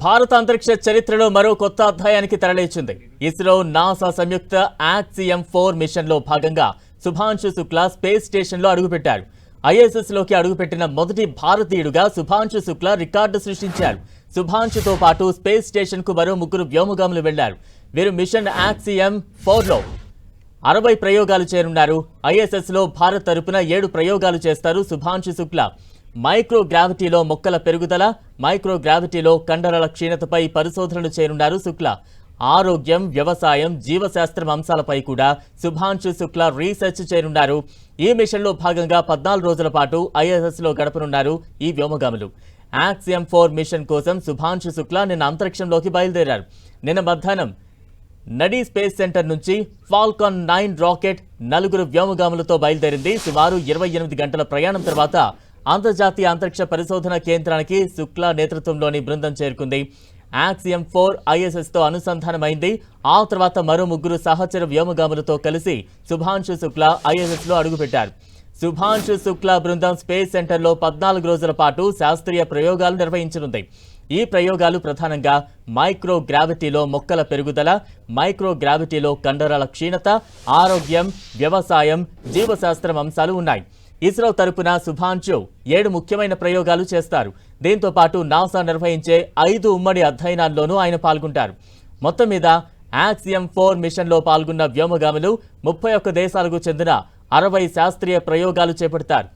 భారత అంతరిక్ష చరిత్రలో మరో కొత్త అధ్యాయానికి తరలించింది. ఇస్రో నాసా సంయుక్త యాక్సిఎం ఫోర్ మిషన్లో భాగంగా శుభాంశు శుక్లా స్పేస్ స్టేషన్లో అడుగుపెట్టారు. ఐఎస్ఎస్లోకి అడుగుపెట్టిన మొదటి భారతీయుడుగా శుభాంశు శుక్లా రికార్డు సృష్టించారు. శుభాంశుతో పాటు స్పేస్ స్టేషన్కు మరో ముగ్గురు వ్యోమగాములు వెళ్ళారు వీరు మిషన్ యాక్సిఎం ఫోర్లో అరవై ప్రయోగాలు చేరున్నారు ఐఎస్ఎస్లో భారత్ తరపున ఏడు ప్రయోగాలు చేస్తారు శుభాంశు శుక్లా. మైక్రో గ్రావిటీలో మొక్కల పెరుగుదల మైక్రో గ్రావిటీలో కండరాల క్షీణతపై పరిశోధనలు చేరున్నారు శుక్లా. ఆరోగ్యం వ్యవసాయం జీవశాస్త్రం అంశాలపై కూడా శుభాంశు శుక్లా రీసెర్చ్ చేరున్నారు ఈ మిషన్లో భాగంగా పద్నాలుగు రోజుల పాటు ఐఎస్ఎస్లో గడపనున్నారు ఈ వ్యోమగాములు. యాక్సియం ఫోర్ మిషన్ కోసం శుభాంశు శుక్లా నిన్న అంతరిక్షంలోకి బయలుదేరారు. నిన్న మధ్యాహ్నం నడీ స్పేస్ సెంటర్ నుంచి ఫాల్కాన్ నైన్ రాకెట్ నలుగురు వ్యోమగాములతో బయలుదేరింది. సుమారు ఇరవై ఎనిమిది గంటల ప్రయాణం తర్వాత అంతర్జాతీయ అంతరిక్ష పరిశోధన కేంద్రానికి శుక్లా నేతృత్వంలోని బృందం చేరుకుంది. యాక్సియం ఫోర్ ఐఎస్ఎస్తో అనుసంధానమైంది. ఆ తర్వాత మరో ముగ్గురు సహచర వ్యోమగాములతో కలిసి శుభాంశు శుక్లా ఐఎస్ఎస్లో అడుగుపెట్టారు. శుభాంశు శుక్లా బృందం స్పేస్ సెంటర్లో పద్నాలుగు రోజుల పాటు శాస్త్రీయ ప్రయోగాలు నిర్వహించనుంది. ఈ ప్రయోగాలు ప్రధానంగా మైక్రో గ్రావిటీలో మొక్కల పెరుగుదల మైక్రో గ్రావిటీలో కండరాల క్షీణత ఆరోగ్యం వ్యవసాయం జీవశాస్త్రం అంశాలు ఉన్నాయి. ఇస్రో తరపున శుభాంశు ఏడు ముఖ్యమైన ప్రయోగాలు చేస్తారు. దీంతో పాటు నాసా నిర్వహించే ఐదు ఉమ్మడి అధ్యయనాల్లోనూ ఆయన పాల్గొంటారు. మొత్తం మీద యాక్సియం ఫోర్ మిషన్లో పాల్గొన్న వ్యోమగాములు ముప్పై ఒక్క దేశాలకు చెందిన అరవై శాస్త్రీయ ప్రయోగాలు చేపడతారు.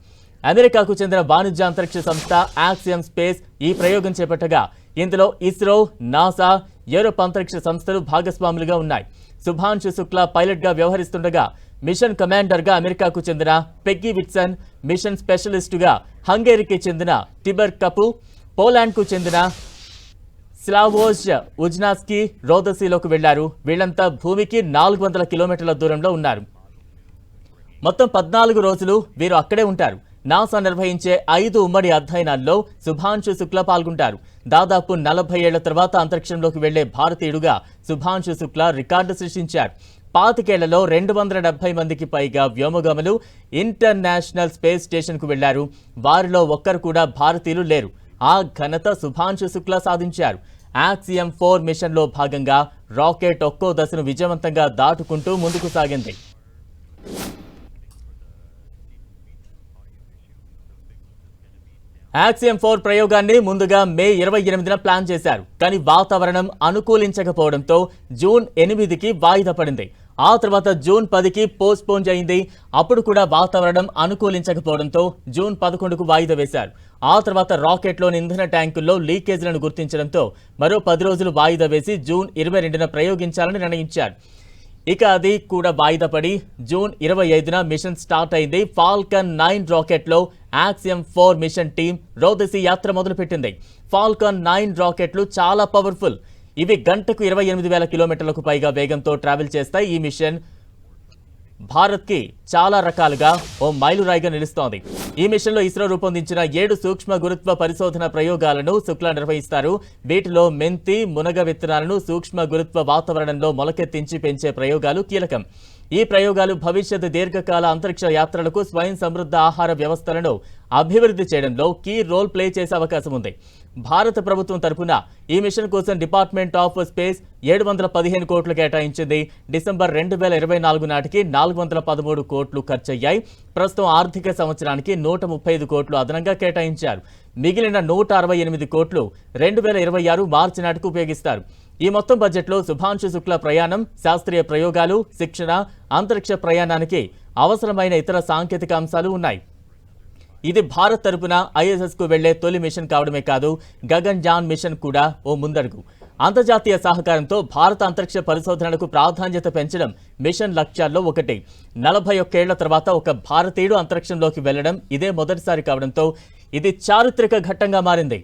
అమెరికాకు చెందిన వాణిజ్య అంతరిక్ష సంస్థ యాక్సియం స్పేస్ ఈ ప్రయోగం చేపట్టగా ఇందులో ఇస్రో నాసా యూరోప్ అంతరిక్ష సంస్థలు భాగస్వాములుగా ఉన్నాయి. శుభాంశు శుక్లా పైలట్గా వ్యవహరిస్తుండగా మిషన్ కమాండర్గా అమెరికాకు చెందిన పెగ్గీ విట్సన్ మిషన్ స్పెషలిస్టుగా హంగేరీకి చెందిన టిబర్ కపు పోలాండ్కు చెందిన స్లావోజ్ ఉజ్నాస్కి రోదసీలోకి వెళ్ళారు. వీళ్ళంతా భూమికి నాలుగు వందల కిలోమీటర్ల దూరంలో ఉన్నారు. మొత్తం పద్నాలుగు రోజులు వీరు అక్కడే ఉంటారు. నాసా నిర్వహించే ఐదు ఉమ్మడి అధ్యయనాల్లో శుభాంశు శుక్ల పాల్గొంటారు. దాదాపు నలభై ఏళ్ళ తర్వాత అంతరిక్షంలోకి వెళ్ళే భారతీయుడుగా శుభాంశు శుక్ల రికార్డు సృష్టించారు పాతికేళ్ళలో రెండు వందల డెబ్బై మందికి పైగా వ్యోమగాములు ఇంటర్నేషనల్ స్పేస్ స్టేషన్కు వెళ్ళారు. వారిలో ఒక్కరు కూడా భారతీయులు లేరు. ఆ ఘనత శుభాంశు శుక్ల సాధించారు. యాక్సియం ఫోర్ మిషన్లో భాగంగా రాకెట్ ఒక్కో దశను విజయవంతంగా దాటుకుంటూ ముందుకు సాగింది. యాక్సియం ఫోర్ ప్రయోగాన్ని ముందుగా మే ఇరవై ఎనిమిదిన ప్లాన్ చేశారు. కానీ వాతావరణం అనుకూలించకపోవడంతో జూన్ ఎనిమిదికి వాయిదా పడింది. ఆ తర్వాత జూన్ పదికి పోస్ట్పోన్ అయింది అప్పుడు కూడా వాతావరణం అనుకూలించకపోవడంతో జూన్ పదకొండుకు వాయిదా వేశారు. ఆ తర్వాత రాకెట్లోని ఇంధన ట్యాంకుల్లో లీకేజ్లను గుర్తించడంతో మరో పది రోజులు వాయిదా వేసి జూన్ ఇరవై రెండున ప్రయోగించాలని నిర్ణయించారు. ఇక అది కూడా వాయిదా పడి జూన్ ఇరవై ఐదున మిషన్ స్టార్ట్ అయింది. ఫాల్కన్ నైన్ రాకెట్లో యాక్సియం ఫోర్ మిషన్ టీం రౌదసి యాత్ర మొదలుపెట్టింది. ఫాల్కన్ నైన్ రాకెట్లు చాలా పవర్ఫుల్ ఇవి గంటకు ఇరవై ఎనిమిది వేల కిలోమీటర్లకు పైగా వేగంతో ట్రావెల్ చేస్తాయి. ఈ మిషన్ భారత్కి చాలా రకాలుగా ఓ మైలురాయిగా నిలుస్తోంది. ఈ మిషన్లో ఇస్రో రూపొందించిన ఏడు సూక్ష్మ గురుత్వ పరిశోధన ప్రయోగాలను శుక్లా నిర్వహిస్తారు. వీటిలో మెంతి మునగ విత్తనాలను సూక్ష్మ గురుత్వ వాతావరణంలో మొలకెత్తించి పెంచే ప్రయోగాలు కీలకం. ఈ ప్రయోగాలు భవిష్యత్ దీర్ఘకాల అంతరిక్ష యాత్రలకు స్వయం సమృద్ధ ఆహార వ్యవస్థలను అభివృద్ధి చేయడంలో కీ రోల్ ప్లే చేసే అవకాశం ఉంది. భారత ప్రభుత్వం తరపున ఈ మిషన్ కోసం డిపార్ట్మెంట్ ఆఫ్ స్పేస్ ఏడు వందల పదిహేను కోట్లు కేటాయించింది. డిసెంబర్ రెండు వేల ఇరవై నాలుగు నాటికి నాలుగు వందల పదమూడు కోట్లు ఖర్చయ్యాయి. ప్రస్తుతం ఆర్థిక సంవత్సరానికి నూట ముప్పై ఐదు కోట్లు అదనంగా కేటాయించారు. మిగిలిన నూట అరవై ఎనిమిది కోట్లు రెండు వేల ఇరవై ఆరు మార్చి నాటికి ఉపయోగిస్తారు. ఈ మొత్తం బడ్జెట్లో శుభాంశు శుక్ల ప్రయాణం శాస్త్రీయ ప్రయోగాలు శిక్షణ అంతరిక్ష ప్రయాణానికి అవసరమైన ఇతర సాంకేతిక అంశాలు ఉన్నాయి. ఇది భారత్ తరపున ఐఎస్ఎస్కు వెళ్ళే తొలి మిషన్ కావడమే కాదు గగన్ జాన్ మిషన్ కూడా ఓ ముందడుగు. అంతర్జాతీయ సహకారంతో భారత అంతరిక్ష పరిశోధనలకు ప్రాధాన్యత పెంచడం మిషన్ లక్ష్యాల్లో ఒకటి. నలభై ఒక్కేళ్ళ తర్వాత ఒక భారతీయుడు అంతరిక్షంలోకి వెళ్ళడం ఇదే మొదటిసారి కావడంతో ఇది చారిత్రక ఘట్టంగా మారింది.